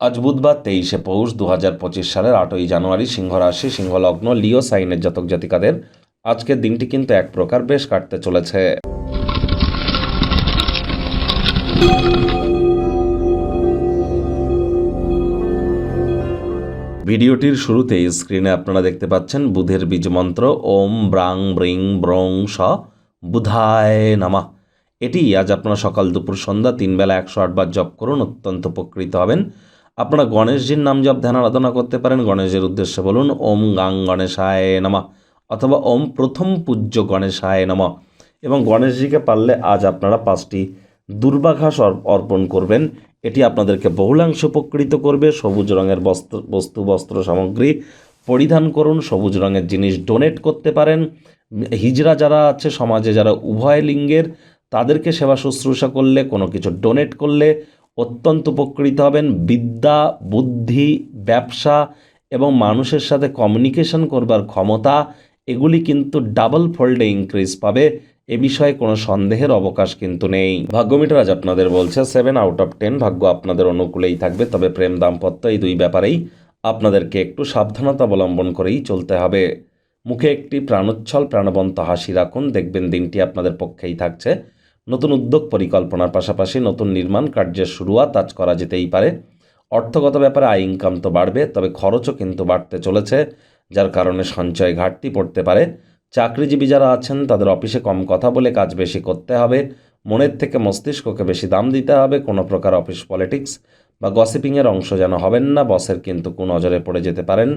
আজ বুধবার তেইশে পৌষ দু হাজার পঁচিশ সালের আটই জানুয়ারি সিংহ রাশি সিংহ লগ্ন লিও সাইনের জাতক জাতিকাদের আজকের দিনটি কিন্তু এক প্রকার বেশ কাটতে চলেছে। ভিডিওটির শুরুতেই স্ক্রিনে আপনারা দেখতে পাচ্ছেন বুধের বীজ মন্ত্র, ওম ব্রাং ব্রিং ব্রং স বুধায় নামা। এটি আজ আপনারা সকাল দুপুর সন্ধ্যা তিন বেলা একশো আটবার জপ করুন, অত্যন্ত উপকৃত হবেন। আপনারা গণেশজির নাম জপ, ধ্যান, আরাধনা করতে পারেন। গণেশের উদ্দেশ্যে বলুন, ওম গাং গণেশায় নমা অথবা ওম প্রথম পূজ্য গণেশায় নমা। এবং গণেশজিকে পারলে আজ আপনারা পাঁচটি দুর্বাঘাস অর- অর্পণ করবেন। এটি আপনাদেরকে বহুলাংশ উপকৃত করবে। সবুজ রঙের বস্ত্র, বস্তু, বস্ত্র সামগ্রী পরিধান করুন। সবুজ রঙের জিনিস ডোনেট করতে পারেন। হিজড়া যারা আছে, সমাজে যারা উভয় লিঙ্গের, তাদেরকে সেবা শুশ্রূষা করলে, কোনো কিছু ডোনেট করলে অত্যন্ত উপকৃত হবেন। বিদ্যা, বুদ্ধি, ব্যবসা এবং মানুষের সাথে কমিউনিকেশন করবার ক্ষমতা, এগুলি কিন্তু ডাবল ফোল্ডে ইনক্রিজ পাবে। এ বিষয়ে কোনো সন্দেহের অবকাশ কিন্তু নেই। ভাগ্যমিটার আজ আপনাদের বলছে সেভেন আউট অফ টেন ভাগ্য আপনাদের অনুকূলেই থাকবে। তবে প্রেম দাম্পত্য এই দুই ব্যাপারেই আপনাদেরকে একটু সাবধানতা অবলম্বন করেই চলতে হবে। মুখে একটি প্রাণোচ্ছল প্রাণবন্ত হাসি রাখুন। দেখবেন দিনটি আপনাদের পক্ষেই থাকছে। নতুন উদ্যোগ পরিকল্পনার পাশাপাশি নতুন নির্মাণ কার্যের শুরুয়াত আজ করা যেতেই পারে। অর্থগত ব্যাপারে আয় ইনকাম তো বাড়বে, তবে খরচও কিন্তু বাড়তে চলেছে, যার কারণে সঞ্চয় ঘাটতি পড়তে পারে। চাকরিজীবী যারা আছেন, তাদের অফিসে কম কথা বলে কাজ বেশি করতে হবে। মনের থেকে মস্তিষ্ককে বেশি দাম দিতে হবে। কোনো প্রকার অফিস পলিটিক্স বা গসিপিংয়ের অংশ যেন হবেন না, বসের কিন্তু নজরে পড়ে যেতে পারেন।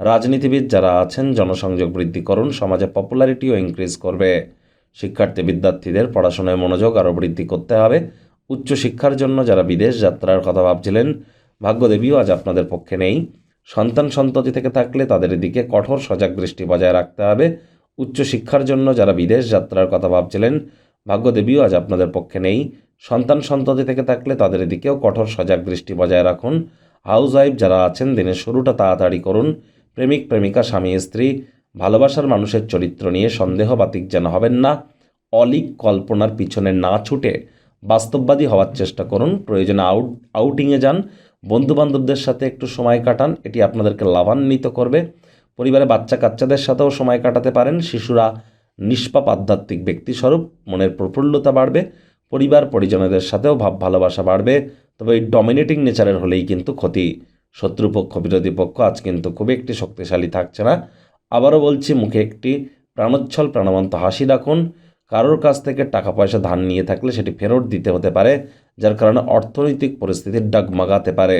রাজনীতিবিদ যারা আছেন, জনসংযোগ বৃদ্ধি করুন, সমাজে পপুলারিটিও ইনক্রিজ করবে। শিক্ষার্থী বিদ্যার্থীদের পড়াশোনায় মনোযোগ আরও বৃদ্ধি করতে হবে। উচ্চশিক্ষার জন্য যারা বিদেশ যাত্রার কথা ভাবছিলেন, ভাগ্যদেবীও আজ আপনাদের পক্ষে নেই। সন্তান সন্ততি থেকে থাকলে তাদের দিকে কঠোর সজাগ দৃষ্টি বজায় রাখতে হবে। উচ্চশিক্ষার জন্য যারা বিদেশ যাত্রার কথা ভাবছিলেন, ভাগ্যদেবীও আজ আপনাদের পক্ষে নেই। সন্তান সন্ততি থেকে থাকলে তাদের দিকেও কঠোর সজাগ দৃষ্টি বজায় রাখুন। হাউস ওয়াইফ যারা আছেন, দিনের শুরুটা তাড়াতাড়ি করুন। প্রেমিক, প্রেমিকা, স্বামী, স্ত্রী ভালোবাসার মানুষের চরিত্র নিয়ে সন্দেহবাতিক যেন হবেন না, অলিক কল্পনার পিছনে না ছুটে বাস্তববাদী হওয়ার চেষ্টা করুন, প্রয়োজনে আউট আউটিংয়ে যান, বন্ধুবান্ধবদের সাথে একটু সময় কাটান, এটি আপনাদেরকে লাভান্বিত করবে, পরিবারে বাচ্চা কাচ্চাদের সাথেও সময় কাটাতে পারেন, শিশুরা নিষ্পাপ আধ্যাত্মিক ব্যক্তিস্বরূপ, মনের প্রফুল্লতা বাড়বে, পরিবার পরিজনদের সাথেও ভাব ভালোবাসা বাড়বে, তবে এই ডমিনেটিং নেচারের হলেই কিন্তু ক্ষতি। শত্রুপক্ষ, বিরোধী পক্ষ, আজ কিন্তু খুব একটি শক্তিশালী থাকছে না। আবারও বলছি, মুখে একটি প্রাণোচ্ছল প্রাণবন্ত হাসি রাখুন। কারোর কাছ থেকে টাকা পয়সা ধার নিয়ে থাকলে সেটি ফেরত দিতে হতে পারে, যার কারণে অর্থনৈতিক পরিস্থিতির ডাগমাগাতে পারে।